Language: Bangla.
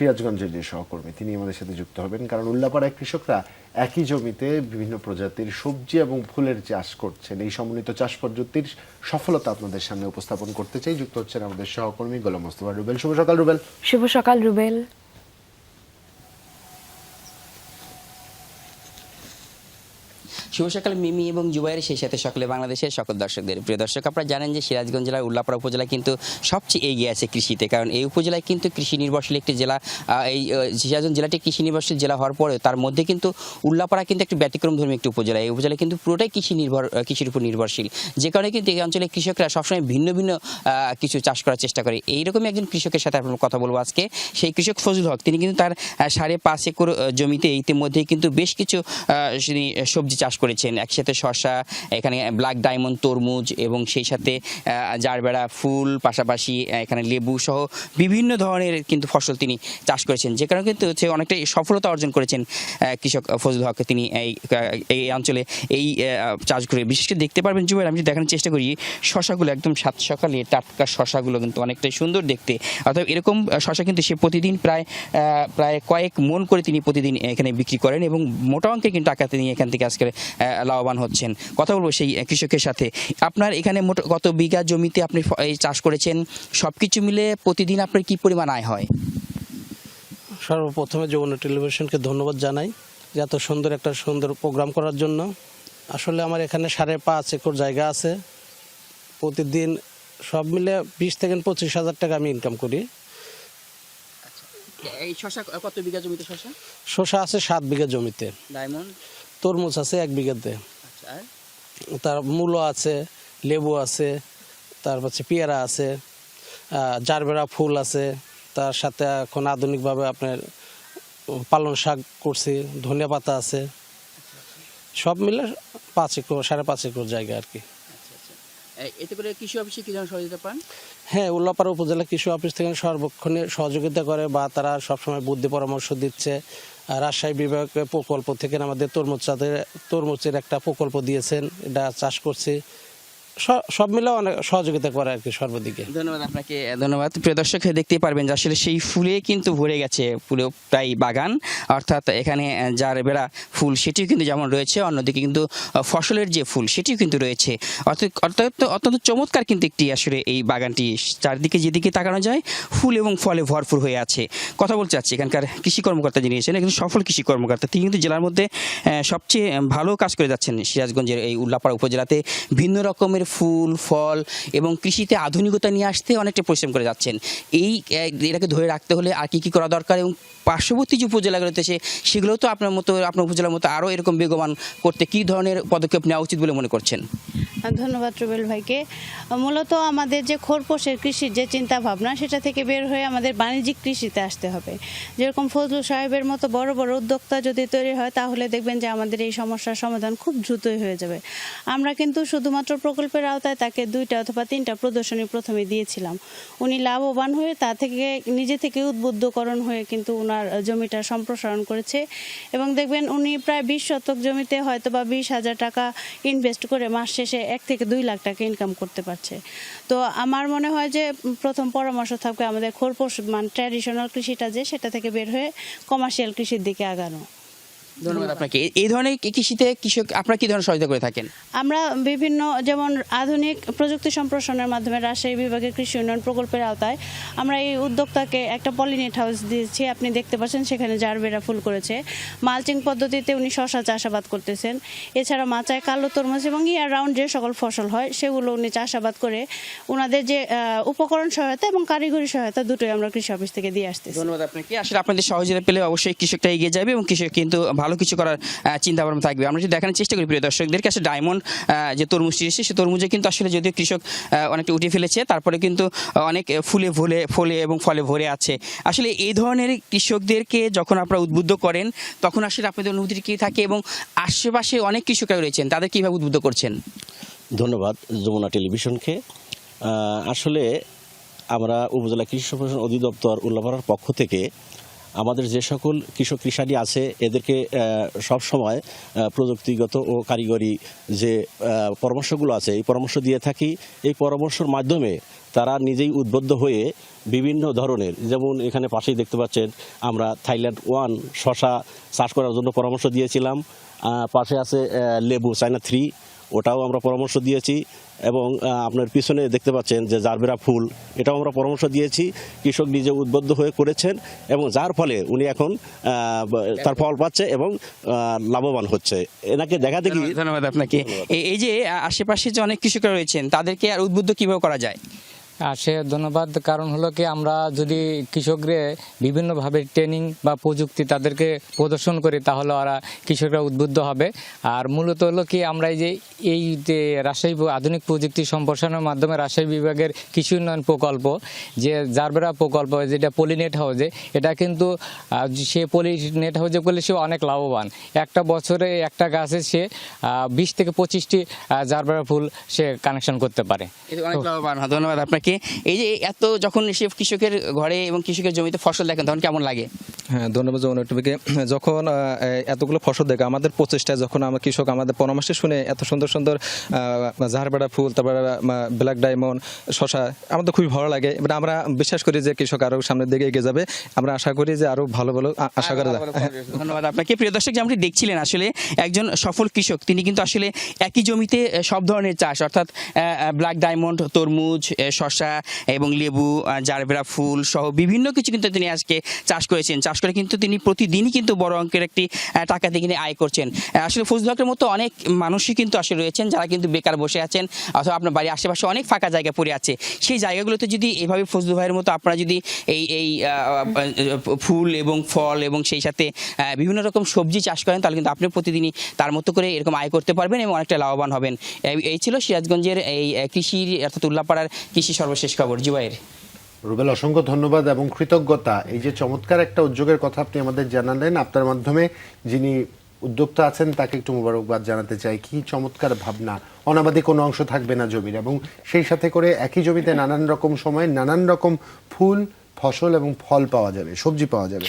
সিরাজগঞ্জের যে সহকর্মী তিনি আমাদের সাথে যুক্ত হবেন। কারণ উল্লাপাড়ায় কৃষকরা একই জমিতে বিভিন্ন প্রজাতির সবজি এবং ফুলের চাষ করছেন। এই সমন্বিত চাষ পদ্ধতির সফলতা আপনাদের সামনে উপস্থাপন করতে চাই। যুক্ত হচ্ছেন আমাদের সহকর্মী গোলাম মোস্তফা রুবেল। শুভ সকাল রুবেল। শুভ সকাল রুবেল। শুভ সকাল মিমি এবং জুবাইয়ের সেই সাথে সকলে বাংলাদেশের সকল দর্শকদের। প্রিয় দর্শক, আপনারা জানেন যে সিরাজগঞ্জ জেলার উল্লাপাড়া উপজেলা কিন্তু সবচেয়ে এগিয়ে আছে কৃষিতে। কারণ এই উপজেলায় কিন্তু কৃষি নির্ভরশীল একটি জেলা এই সিরাজগঞ্জ জেলাটি কৃষি নির্ভরশীল জেলা হওয়ার পরেও তার মধ্যে কিন্তু উল্লাপাড়া কিন্তু একটি ব্যতিক্রম ধর্মী একটি উপজেলা। এই উপজেলা কিন্তু পুরোটাই কৃষি নির্ভর কৃষির উপর নির্ভরশীল। যে কারণে কিন্তু এই অঞ্চলে কৃষকরা সবসময় ভিন্ন ভিন্ন কিছু চাষ করার চেষ্টা করে। এইরকমই একজন কৃষকের সাথে আপনার কথা বলব আজকে। সেই কৃষক ফজল হক, তিনি কিন্তু তার সাড়ে পাঁচ একর জমিতে ইতিমধ্যে কিন্তু বেশ কিছু সবজি চাষ করেছেন। একসাথে শসা, এখানে ব্ল্যাক ডায়মন্ড তরমুজ এবং সেই সাথে জারবেড়া ফুল, পাশাপাশি এখানে লেবু সহ বিভিন্ন ধরনের কিন্তু ফসল তিনি চাষ করেছেন। যে কারণে কিন্তু হচ্ছে অনেকটাই সফলতা অর্জন করেছেন কৃষক ফজল হক তিনি এই এই অঞ্চলে এই চাষ করে। বিশেষ করে দেখতে পারবেন জুবের আমি দেখানোর চেষ্টা করি শশাগুলো একদম সাত সকালে টাটকা শশাগুলো কিন্তু অনেকটাই সুন্দর দেখতে। অর্থাৎ এরকম শশা কিন্তু সে প্রতিদিন প্রায় প্রায় কয়েক মন করে তিনি প্রতিদিন এখানে বিক্রি করেন এবং মোটা অঙ্কের কিন্তু টাকা তিনি এখান থেকে আজকে লাভবান হচ্ছেন। কথা বলব সেই কৃষকের সাথে। আপনার এখানে মোট কত বিঘা জমিতে আপনি চাষ করেছেন? সব কিছু মিলে প্রতিদিন আপনার কি পরিমাণ আয় হয়? সর্বপ্রথমে যমুনা টেলিভিশনকে ধন্যবাদ জানাই যে এত সুন্দর একটা সুন্দর প্রোগ্রাম করার জন্য। আসলে আমার এখানে সাড়ে পাঁচ একর জায়গা আছে। প্রতিদিন সব মিলে বিশ থেকে পঁচিশ হাজার টাকা আমি ইনকাম করি। এই শশা কত বিঘা জমিতে শশা? শসা আছে সাত বিঘা জমিতে। ডায়মন্ড? তরমুজ আছে এক বিঘাতে। আচ্ছা তার মূলো আছে লেবু আছে তারপর হচ্ছে পেয়ারা আছে জারবেরা ফুল আছে তার সাথে এখন আধুনিকভাবে আপনার উম, পালং শাক করছি ধনিয়া পাতা আছে। সব মিলে পাঁচ একর সাড়ে পাঁচ একর জায়গা আর কি। এতে করে কৃষি অফিসে কি ধরনের সহযোগিতা পান? হ্যাঁ উল্লাপাড়া উপজেলা কৃষি অফিস থেকে সর্বক্ষণে সহযোগিতা করে বা তারা সবসময় বুদ্ধি পরামর্শ দিচ্ছে। রাজশাহী বিভাগ প্রকল্প থেকে আমাদের তরমুজ চাঁদের তরমুজের একটা প্রকল্প দিয়েছেন। এটা চাষ করছি। সব মিলে অনেক সহযোগিতা করে আর কি সর্বদিকে। ধন্যবাদ আপনাকে, ধন্যবাদ। প্রিয় দর্শক দেখতে পারবেন যে আসলে সেই ফুলে কিন্তু ভরে গেছে পুরো প্রায় বাগান। অর্থাৎ এখানে যার বেড়া ফুল, সেটিও কিন্তু যেমন রয়েছে, অন্যদিকে কিন্তু ফসলের যে ফুল, সেটিও কিন্তু রয়েছে। অর্থাৎ অর্থাৎ, অত্যন্ত চমৎকার কিন্তু একটি আসলে এই বাগানটি। চারদিকে যেদিকে তাকানো যায়, ফুল এবং ফলে ভরপুর হয়ে আছে। কথা বলতে চাচ্ছি, এখানকার কৃষি কর্মকর্তা যিনি এসেছেন একজন সফল কৃষি কর্মকর্তা, তিনি কিন্তু জেলার মধ্যে সবচেয়ে ভালো কাজ করে যাচ্ছেন সিরাজগঞ্জের এই উল্লাপাড়া উপজেলাতে। ভিন্ন রকমের ফুল, ফল এবং কৃষিতে আধুনিকতা নিয়ে আসতে অনেকটা পরিশ্রম করে যাচ্ছেন। এই এটাকে ধরে রাখতে হলে আর কি কী করা দরকার এবং পার্শ্ববর্তী যে উপজেলাগুলোতে সে, সেগুলোও তো আপনার মতো, আপনার উপজেলার মতো আরও এরকম বেগবান করতে কী ধরনের পদক্ষেপ নেওয়া উচিত বলে মনে করছেন? ধন্যবাদ রুবেল ভাইকে। মূলত আমাদের যে খোরপোশের কৃষির যে চিন্তা ভাবনা সেটা থেকে বের হয়ে আমাদের বাণিজ্যিক কৃষিতে আসতে হবে। যেরকম ফজলু সাহেবের মতো বড় বড় উদ্যোক্তা যদি তৈরি হয়, তাহলে দেখবেন যে আমাদের এই সমস্যার সমাধান খুব দ্রুতই হয়ে যাবে। আমরা কিন্তু শুধুমাত্র প্রকল্পের আওতায় তাকে দুইটা অথবা তিনটা প্রদর্শনী প্রথমে দিয়েছিলাম। উনি লাভবান হয়ে তা থেকে নিজে থেকে উদ্বুদ্ধকরণ হয়ে কিন্তু ওনার জমিটা সম্প্রসারণ করেছে এবং দেখবেন উনি প্রায় বিশ শতক জমিতে হয়তো বা বিশ হাজার টাকা ইনভেস্ট করে মাস শেষে এক থেকে দুই লাখ টাকা ইনকাম করতে পারছে। তো আমার মনে হয় যে প্রথম পরামর্শ থাকবে আমাদের খোরপোশ মানে ট্র্যাডিশনাল কৃষিটা যে সেটা থেকে বের হয়ে কমার্শিয়াল কৃষির দিকে আগানো। ধন্যবাদ আপনাকে। এই- ধরনের কৃষিতে কৃষক আপনারা কী ধরনের সহযোগিতা করে থাকেন? আমরা বিভিন্ন যেমন আধুনিক প্রযুক্তি সম্প্রসারণের মাধ্যমে রাজশাহী বিভাগের কৃষি উন্নয়ন প্রকল্পের আওতায় আমরা এই উদ্যোক্তাকে একটা পলিনেট হাউস দিয়েছি। আপনি দেখতে পাচ্ছেন সেখানে জারবেরা ফুল করেছে। মালচিং পদ্ধতিতে উনি শশা চাষাবাদ করতেছেন। এছাড়া মাচায় কালো তরমুজ এবং ইয়ার রাউন্ড যে সকল ফসল হয় সেগুলো উনি চাষাবাদ করে ওনাদের যে উপকরণ সহায়তা এবং কারিগরি সহায়তা দুটোই আমরা কৃষি অফিস থেকে দিয়ে আসতেছি। ধন্যবাদ আপনাকে। আসলে আপনাদের সহযোগিতা পেলে অবশ্যই কৃষকটা এগিয়ে যাবে এবং কৃষক কিন্তু ভালো কিছু করার চিন্তা ভাবনা থাকবে। আমরা যদি দেখানোর চেষ্টা করি, প্রিয় দর্শকদের কাছে ডায়মন্ড যে তরমুজটি এসেছে সে তরমুজে কিন্তু আসলে যদিও কৃষক অনেকটা উঠে ফেলেছে, তারপরে কিন্তু অনেক ফুলে ভোলে, ফলে এবং ফলে ভরে আছে। আসলে এই ধরনের কৃষকদেরকে যখন আপনারা উদ্বুদ্ধ করেন, তখন আসলে আপনাদের অনুভূতি কী থাকে এবং আশেপাশে অনেক কৃষকরা রয়েছেন, তাদের কীভাবে উদ্বুদ্ধ করছেন? ধন্যবাদ, যমুনা টেলিভিশনকে। আসলে আমরা উপজেলা কৃষি সম্প্রসারণ অধিদপ্তর উল্লাপাড়ার পক্ষ থেকে আমাদের যে সকল কৃষক কৃষানি আছে, এদেরকে সব সময় প্রযুক্তিগত ও কারিগরি যে পরামর্শগুলো আছে, এই পরামর্শ দিয়ে থাকি। এই পরামর্শের মাধ্যমে তারা নিজেই উদ্বুদ্ধ হয়ে বিভিন্ন ধরনের, যেমন এখানে পাশেই দেখতে পাচ্ছেন, আমরা থাইল্যান্ড ওয়ান শশা চাষ করার জন্য পরামর্শ দিয়েছিলাম। পাশে আছে লেবু, চায়না থ্রি। ওটাও আমরা পরামর্শ দিয়েছি এবং আপনার পিছনে দেখতে পাচ্ছেন যে জারবেরা ফুল এটাও আমরা পরামর্শ দিয়েছি। কৃষক নিজে উদ্বুদ্ধ হয়ে করেছেন এবং যার ফলে উনি এখন তার ফল পাচ্ছে এবং লাভবান হচ্ছে। এনাকে দেখা দেখি ধন্যবাদ- আপনাকে। এই- এই যে আশেপাশে যে অনেক কৃষকরা রয়েছেন তাদেরকে আর উদ্বুদ্ধ কীভাবে করা যায়? সে ধন্যবাদ। কারণ হলো কি, আমরা যদি কৃষকদের বিভিন্নভাবে ট্রেনিং বা প্রযুক্তি তাদেরকে প্রদর্শন করি, তাহলে ওরা কৃষকরা উদ্বুদ্ধ হবে। আর মূলত হলো কি, আমরা এই যে এই যে রাজশাহী আধুনিক প্রযুক্তি সম্প্রসারণের মাধ্যমে রাজশাহী বিভাগের কৃষি উন্নয়ন প্রকল্প, যে জারবেরা প্রকল্প, যেটা পলিনেট হাউজে, এটা কিন্তু সে পলিনেট হাউজে করলে সে অনেক লাভবান। একটা বছরে একটা গাছে সে বিশ থেকে পঁচিশটি জারবেরা ফুল সে কানেকশন করতে পারে। অনেক লাভবান। ধন্যবাদ। আপনাকে এই যে এত যখন সে কৃষকের ঘরে এবং কৃষকের জমিতে ফসল দেখেন, তখন কেমন লাগে? হ্যাঁ ধন্যবাদ যমুনা টিভিকে যখন এতগুলো ফসল দেখে আমাদের প্রচেষ্টায় যখন আমার কৃষক, আমাদের পরামর্শ শুনে এত সুন্দর সুন্দর জাহারবেড়া ফুল, তারপরে ব্ল্যাক ডায়মন্ড, শশা আমাদের খুবই ভালো লাগে। এবার আমরা বিশ্বাস করি যে কৃষক আরও সামনের দিকে এগিয়ে যাবে। আমরা আশা করি যে আরও ভালো ভালো আশা করা যায়। ধন্যবাদ আপনাকে। প্রিয় দর্শক, যেমনটি দেখছিলেন, আসলে একজন সফল কৃষক, তিনি কিন্তু আসলে একই জমিতে সব ধরনের চাষ, অর্থাৎ ব্ল্যাক ডায়মন্ড, তরমুজ শসা এবং লেবু জারবেরা ফুল সহ বিভিন্ন কিছু কিন্তু তিনি আজকে চাষ করেছেন, চাষ করে কিন্তু তিনি প্রতিদিনই কিন্তু বড় অঙ্কের একটি টাকা দিয়ে আয় করছেন। আসলে ফজল মতো অনেক মানুষই কিন্তু আসলে রয়েছেন যারা কিন্তু বেকার বসে আছেন, অথবা আপনার বাড়ির আশেপাশে অনেক ফাঁকা জায়গা পড়ে আছে। সেই জায়গাগুলোতে যদি এভাবে ফজলু ভাইয়ের মতো আপনারা যদি এই এই ফুল এবং ফল এবং সেই সাথে বিভিন্ন রকম সবজি চাষ করেন, তাহলে কিন্তু আপনি প্রতিদিনই তার মতো করে এরকম আয় করতে পারবেন এবং অনেকটা লাভবান হবেন। এই- ছিল সিরাজগঞ্জের এই কৃষির অর্থাৎ উল্লাপাড়ার কৃষি সর্বশেষ খবর। জুবাইর। রুবেল, অসংখ্য ধন্যবাদ এবং কৃতজ্ঞতা। এই যে চমৎকার একটা উদ্যোগের কথা আপনি আমাদের জানালেন, আপনার মাধ্যমে যিনি উদ্যোক্তা আছেন, তাকে একটু মোবারকবাদ জানাতে চাই। কি চমৎকার ভাবনা। অনাবাদী কোনো অংশ থাকবে না জমির এবং সেই সাথে করে একই জমিতে নানান রকম সময়ে নানান রকম ফুল, ফসল এবং ফল পাওয়া যাবে, সবজি পাওয়া যাবে।